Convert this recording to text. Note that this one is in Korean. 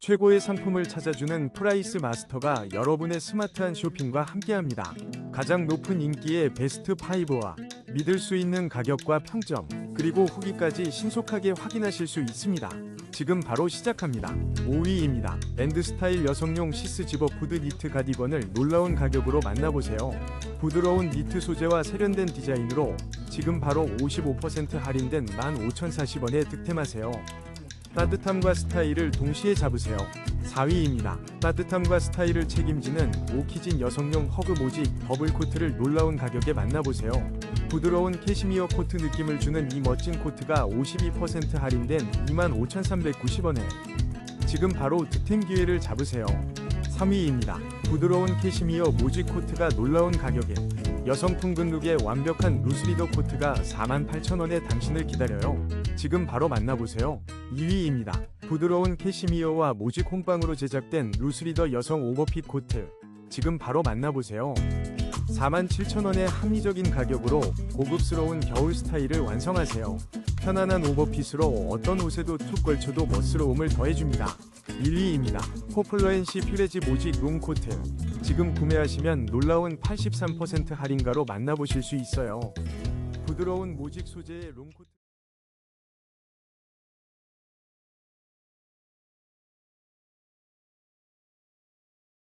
최고의 상품을 찾아주는 프라이스 마스터가 여러분의 스마트한 쇼핑과 함께합니다. 가장 높은 인기의 베스트 5와 믿을 수 있는 가격과 평점, 그리고 후기까지 신속하게 확인하실 수 있습니다. 지금 바로 시작합니다. 5위입니다. 밴드 스타일 여성용 시스 집업 후드 니트 가디건을 놀라운 가격으로 만나보세요. 부드러운 니트 소재와 세련된 디자인으로 지금 바로 55% 할인된 15,040원에 득템하세요. 따뜻함과 스타일을 동시에 잡으세요. 4위입니다. 따뜻함과 스타일을 책임지는 오키진 여성용 허그 모직 버블 코트를 놀라운 가격에 만나보세요. 부드러운 캐시미어 코트 느낌을 주는 이 멋진 코트가 52% 할인된 25,390원에 지금 바로 득템 기회를 잡으세요. 3위입니다. 부드러운 캐시미어 모직 코트가 놀라운 가격에 여성 풍 근 룩의 완벽한 루스리더 코트가 48,000원에 당신을 기다려요. 지금 바로 만나보세요. 2위입니다. 부드러운 캐시미어와 모직 홍방으로 제작된 루스리더 여성 오버핏 코트. 지금 바로 만나보세요. 47,000원의 합리적인 가격으로 고급스러운 겨울 스타일을 완성하세요. 편안한 오버핏으로 어떤 옷에도 툭 걸쳐도 멋스러움을 더해줍니다. 1위입니다. 포플러앤시 퓨레지 모직 롱 코트. 지금 구매하시면 놀라운 83% 할인가로 만나보실 수 있어요. 부드러운 모직 소재의 롱 코트.